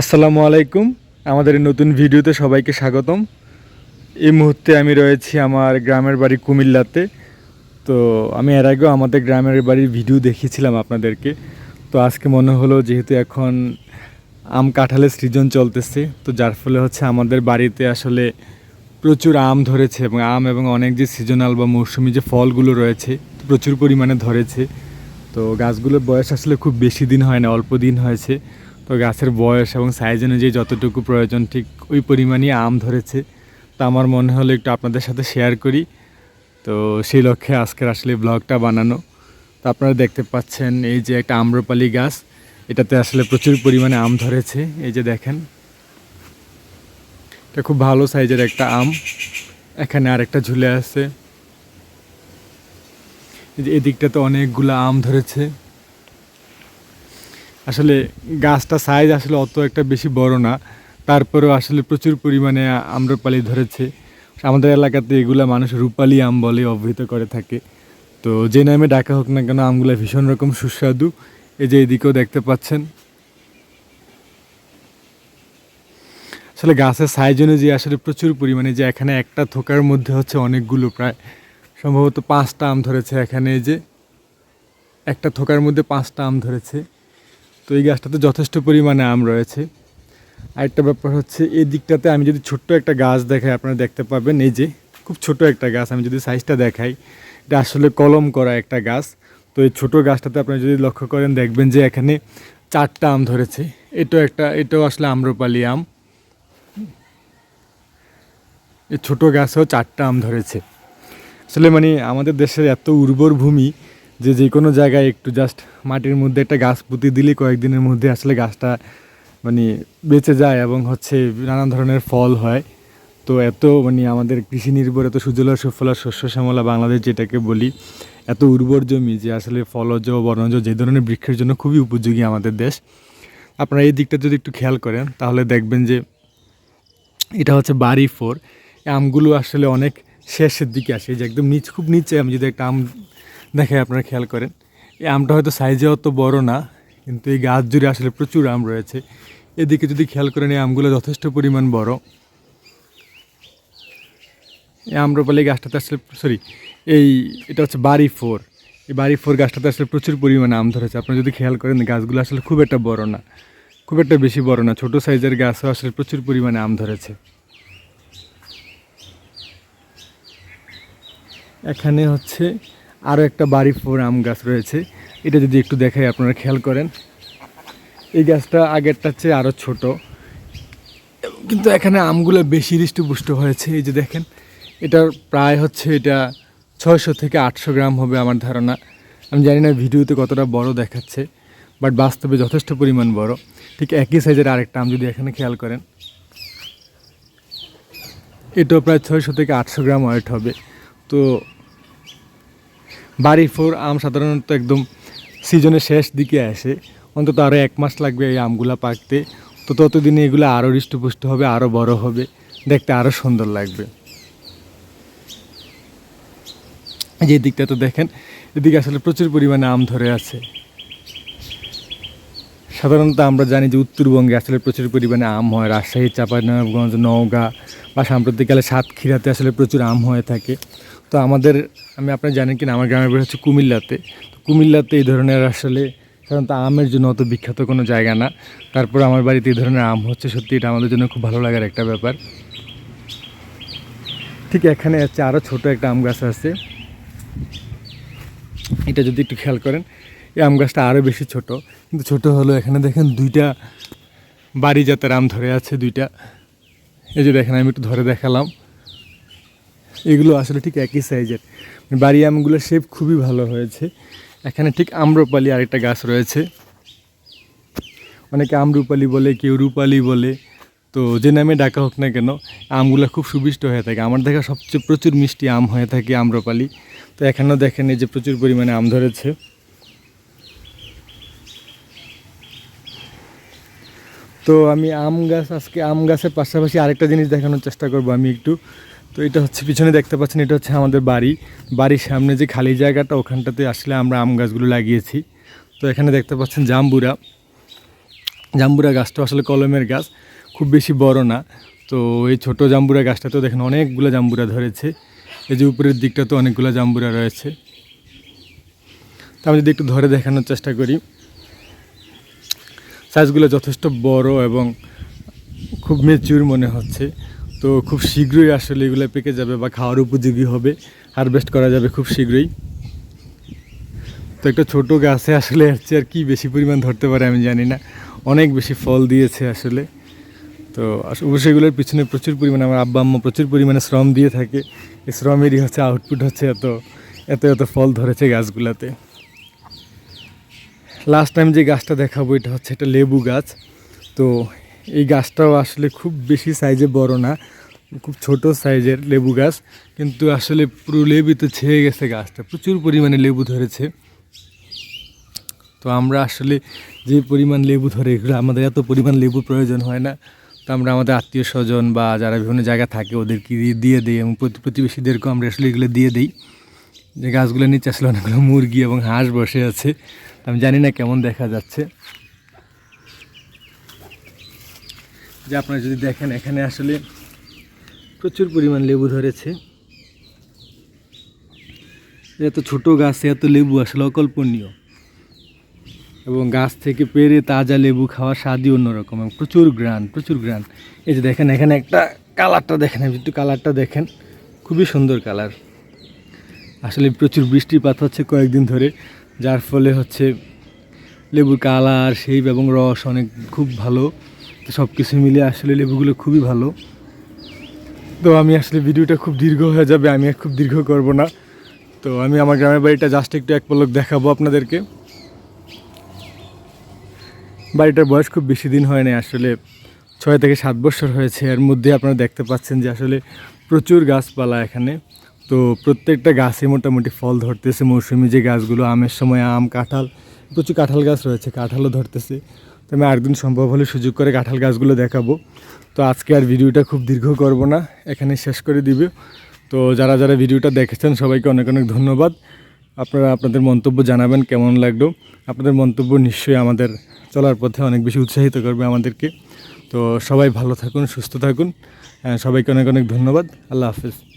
আসসালামু আলাইকুম। আমাদের নতুন ভিডিওতে সবাইকে স্বাগতম। এই মুহূর্তে আমি রয়েছি আমার গ্রামের বাড়ি কুমিল্লাতে। তো আমি এর আগেও আমাদের গ্রামের বাড়ির ভিডিও দেখিয়েছিলাম আপনাদেরকে। তো আজকে মনে হলো যেহেতু এখন আম কাঁঠালের সৃজন চলতেছে, তো যার ফলে হচ্ছে আমাদের বাড়িতে আসলে প্রচুর আম ধরেছে এবং আম এবং অনেক যে সিজনাল বা মৌসুমি যে ফলগুলো রয়েছে, প্রচুর পরিমাণে ধরেছে। তো গাছগুলোর বয়স আসলে খুব বেশি দিন হয় না, অল্প দিন হয়েছে। তো গাছের বয়স এবং সাইজ অনুযায়ী যতটুকু প্রয়োজন, ঠিক ওই পরিমাণই আম ধরেছে। তো আমার মনে হলো একটু আপনাদের সাথে শেয়ার করি। তো সেই লক্ষ্যে আজকের আসলে ব্লগটা বানানো। তো আপনারা দেখতে পাচ্ছেন এই যে একটা আম্রপালি গাছ। এটাতে আসলে প্রচুর পরিমাণে আম ধরেছে। এই যে দেখেন। এটা খুব ভালো সাইজের একটা আম। এখানে আরেকটা ঝুলে আছে। এদিকটাতে অনেকগুলো আম ধরেছে। আসলে গাছটা সাইজ আসলে অত একটা বেশি বড় না। তারপরেও আসলে প্রচুর পরিমাণে আম্রপালি ধরেছে। আমাদের এলাকাতে এগুলা মানুষ রূপালি আম বলে অবহিত করে থাকে। তো যে নামে ডাকা হোক না কেন আমগুলো ভীষণ রকম সুস্বাদু। এই যে এদিকেও দেখতে পাচ্ছেন। আসলে গাছের সাইজ অনুযায়ী আসলে প্রচুর পরিমাণে যে এখানে একটা থোকার মধ্যে হচ্ছে অনেকগুলো প্রায়। সম্ভবত পাঁচটা আম ধরেছে এখানে যে। একটা থোকার মধ্যে পাঁচটা আম ধরেছে। তো এই গাছটাতে যথেষ্ট পরিমাণে আম রয়েছে। আরেকটা ব্যাপার হচ্ছে, এই দিকটাতে আমি যদি ছোট্ট একটা গাছ দেখাই, আপনারা দেখতে পাবেন, এই যে খুব ছোট একটা গাছ, আমি যদি সাইজটা দেখাই, এটা আসলে কলম করা একটা গাছ। তো এই ছোট গাছটাতে আপনারা যদি লক্ষ্য করেন, দেখবেন যে এখানে চারটা আম ধরেছে। এটাও একটা, এটাও আসলে আম্রপালি আম। এই ছোটো গাছেও চারটা আম ধরেছে। আসলে মানে আমাদের দেশের এত উর্বর ভূমি যে যে কোনো জায়গায় একটু জাস্ট মাটির মধ্যে একটা গাছ পুঁতি দিলে কয়েকদিনের মধ্যে আসলে গাছটা মানে বেঁচে যায় এবং হচ্ছে নানান ধরনের ফল হয়। তো এত মানে আমাদের কৃষি নির্ভর, এত সুজলা সুফলা শস্য শ্যামলা বাংলাদেশ যেটাকে বলি, এত উর্বর জমি যে আসলে ফলজ বর্ণজ যে ধরনের বৃক্ষের জন্য খুবই উপযোগী আমাদের দেশ। আপনারা এই দিকটা যদি একটু খেয়াল করেন, তাহলে দেখবেন যে এটা হচ্ছে বাড়ি ফোর। আমগুলো আসলে অনেক শেষের দিকে আসে যে একদম নিচ, খুব নিচে আমি যদি একটা আম দেখাই আপনারা খেয়াল করেন, এই আমটা হয়তো সাইজে অত বড় না, কিন্তু এই গাছ জুড়ে আসলে প্রচুর আম রয়েছে। এদিকে যদি খেয়াল করেন, এই আমগুলো যথেষ্ট পরিমাণ বড়। এই আম্রপালি গাছটাতে আসলে সরি এই এটা হচ্ছে বাড়ি ফোর। এই বাড়ি ফোর গাছটাতে আসলে প্রচুর পরিমাণে আম ধরেছে। আপনারা যদি খেয়াল করেন, গাছগুলো আসলে খুব একটা বড় না, খুব একটা বেশি বড় না, ছোটো সাইজের গাছও আসলে প্রচুর পরিমাণে আম ধরেছে। এখানে হচ্ছে আরও একটা বাড়ি ফোর আম গাছ রয়েছে। এটা যদি একটু দেখাই, আপনারা খেয়াল করেন। এই গাছটা আগেরটার চেয়ে আরও ছোট। কিন্তু এখানে আমগুলো বেশি হৃষ্টপুষ্ট হয়েছে। এই যে দেখেন, এটার প্রায় হচ্ছে এটা ছয়শো থেকে আটশো গ্রাম হবে আমার ধারণা। আমি জানি না ভিডিওতে কতটা বড় দেখাচ্ছে, বাট বাস্তবে যথেষ্ট পরিমাণ বড়। ঠিক একই সাইজের আরেকটা আম যদি এখানে খেয়াল করেন। এটাও প্রায় ছয়শো থেকে আটশো গ্রাম ওয়েট হবে। তো বাড়ি ফোর আম সাধারণত একদম সিজনের শেষ দিকে আসে। অন্তত আরও এক মাস লাগবে এই আমগুলা পাকতে। তো ততদিনে এগুলো আরও হৃষ্টপুষ্ট হবে আরও বড় হবে। দেখতে আরও সুন্দর লাগবে। যে দিকটা তো দেখেন, এদিকে আসলে প্রচুর পরিমাণে আম ধরে আছে। সাধারণত আমরা জানি যে উত্তরবঙ্গে আসলে প্রচুর পরিমাণে আম হয়। রাজশাহী, চাঁপাইনবাবগঞ্জ, নওগাঁ বা সাম্প্রতিককালে সাতক্ষীরাতে আসলে প্রচুর আম হয়ে থাকে। তো আমাদের, আমি আপনারা জানেন কিনা, আমার গ্রামের বাড়ি হচ্ছে কুমিল্লাতে। তো কুমিল্লাতে এই ধরনের আসলে সাধারণত আমের জন্য অত বিখ্যাত কোনো জায়গা না। তারপর আমার বাড়িতে এই ধরনের আম হচ্ছে, সত্যি এটা আমাদের জন্য খুব ভালো লাগার একটা ব্যাপার। ঠিক এখানে হচ্ছে আরও ছোট একটা আম গাছ আছে। এটা যদি একটু খেয়াল করেন, এই আম গাছটা আরও বেশি ছোট। কিন্তু ছোট হলো এখানে দেখেন দুইটা বাড়ি জাতের আম ধরে আছে, দুইটা। এই যে দেখেন, আমি একটু ধরে দেখালাম। এগুলো আসলে ঠিক একই সাইজের বাড়ি আমগুলো শেপ খুবই ভালো হয়েছে। এখানে ঠিক আম্রপালি আরেকটা গাছ রয়েছে। অনেকে আমরুপালি বলে, কেউ রূপালি বলে। তো যে নামে ডাকা হোক না কেন, আমগুলো খুব সুবিষ্ট হয়ে থাকে। আমার দেখা সবচেয়ে প্রচুর মিষ্টি আম হয়ে থাকে আম্রপালি। তো এখানেও দেখেন এই যে প্রচুর পরিমাণে আম ধরেছে। তো আমি আম গাছ, আজকে আম গাছের পাশাপাশি আরেকটা জিনিস দেখানোর চেষ্টা করব আমি একটু। তো এটা হচ্ছে, পিছনে দেখতে পাচ্ছেন, এটা হচ্ছে আমাদের বাড়ি। বাড়ির সামনে যে খালি জায়গাটা, ওখানটাতে আসলে আমরা আম গাছগুলো লাগিয়েছি। তো এখানে দেখতে পাচ্ছেন জাম্বুরা। জাম্বুরা গাছটা আসলে কলমের গাছ, খুব বেশি বড় না। তো এই ছোট জাম্বুরা গাছটাতেও দেখেন অনেকগুলো জাম্বুরা ধরেছে। এই যে উপরের দিকটা তো অনেকগুলো জাম্বুরা রয়েছে। তা আমি যদি একটু ধরে দেখানোর চেষ্টা করি। সাইজগুলো যথেষ্ট বড় এবং খুব মেচিউর মনে হচ্ছে। তো খুব শীঘ্রই আসলে এগুলো পেকে যাবে বা খাওয়ার উপযোগী হবে। হারভেস্ট করা যাবে খুব শীঘ্রই। তো একটা ছোটো গাছে আসলে চেয়ে আর কি বেশি পরিমাণ ধরতে পারে আমি জানি না। অনেক বেশি ফল দিয়েছে আসলে। তো অবশ্যই এগুলোর পিছনে প্রচুর পরিমাণে আমার আব্বা আম্মা প্রচুর পরিমাণে শ্রম দিয়ে থাকে। এই শ্রমেরই হচ্ছে আউটপুট হচ্ছে এত এত এত ফল ধরেছে গাছগুলোতে। লাস্ট টাইম যে গাছটা দেখাবো, এটা হচ্ছে একটা লেবু গাছ। তো এই গাছটাও আসলে খুব বেশি সাইজে বড় না, খুব ছোট সাইজের লেবু গাছ। কিন্তু আসলে পুরো লেবুতে ছেয়ে গেছে গাছটা, প্রচুর পরিমাণে লেবু ধরেছে। তো আমরা আসলে যে পরিমাণ লেবু ধরে, এগুলো আমাদের এত পরিমাণ লেবু প্রয়োজন হয় না। তো আমরা আমাদের আত্মীয় স্বজন বা যারা বিভিন্ন জায়গায় থাকে, ওদেরকে দিয়ে- দিই এবং প্রতি- প্রতিবেশীদেরকেও আমরা আসলে এগুলো দিয়ে দিই। যে গাছগুলো নিচে আসলে অনেকগুলো মুরগি এবং হাঁস বসে আছে। আমি জানি না কেমন দেখা যাচ্ছে। যে আপনারা যদি দেখেন, এখানে আসলে প্রচুর পরিমাণ লেবু ধরেছে। এত ছোট গাছে, এত লেবু আসলে অকল্পনীয়। এবং গাছ থেকে পেরে তাজা লেবু খাওয়ার স্বাদই অন্যরকম এবং প্রচুর গ্রান প্রচুর গ্রান। এই যে দেখেন, এখানে একটা কালারটা দেখেন একটু কালারটা দেখেন। খুবই সুন্দর কালার। আসলে প্রচুর বৃষ্টিপাত হচ্ছে কয়েকদিন ধরে। যার ফলে হচ্ছে লেবুর কালার, শেপ এবং রস অনেক খুব ভালো। তো সব কিছু মিলে আসলে লেবুগুলো খুবই ভালো। তো আমি আসলে ভিডিওটা খুব দীর্ঘ হয়ে যাবে, আমি আর খুব দীর্ঘ করব না। তো আমি আমার গ্রামের বাড়িটা জাস্ট একটু এক পলক দেখাবো আপনাদেরকে। বাড়িটার বয়স খুব বেশি দিন হয় না আসলে ছয় থেকে সাত বছর হয়েছে। এর মধ্যে আপনারা দেখতে পাচ্ছেন যে আসলে প্রচুর গাছপালা এখানে। তো প্রত্যেকটা গাছে মোটামুটি ফল ধরতেছে মৌসুমি যে গাছগুলো আমের সময় আম কাঁঠাল প্রচুর কাঁঠাল গাছ রয়েছে কাঁঠালও ধরতেছে। তো আমি আরেকদিন সম্ভব হলে সুযোগ করে কাঁঠাল গাছগুলো দেখাবো। তো আজকে আর ভিডিওটা খুব দীর্ঘ করব না এখানে শেষ করে দিবে। তো যারা যারা ভিডিওটা দেখেছেন সবাইকে অনেক অনেক ধন্যবাদ। আপনারা আপনাদের মন্তব্য জানাবেন কেমন লাগল? আপনাদের মন্তব্য নিশ্চয়ই আমাদের চলার পথে অনেক বেশি উৎসাহিত করবে আমাদেরকে। তো সবাই ভালো থাকুন সুস্থ থাকুন। আহ, সবাইকে অনেক অনেক ধন্যবাদ। আল্লাহ হাফিজ।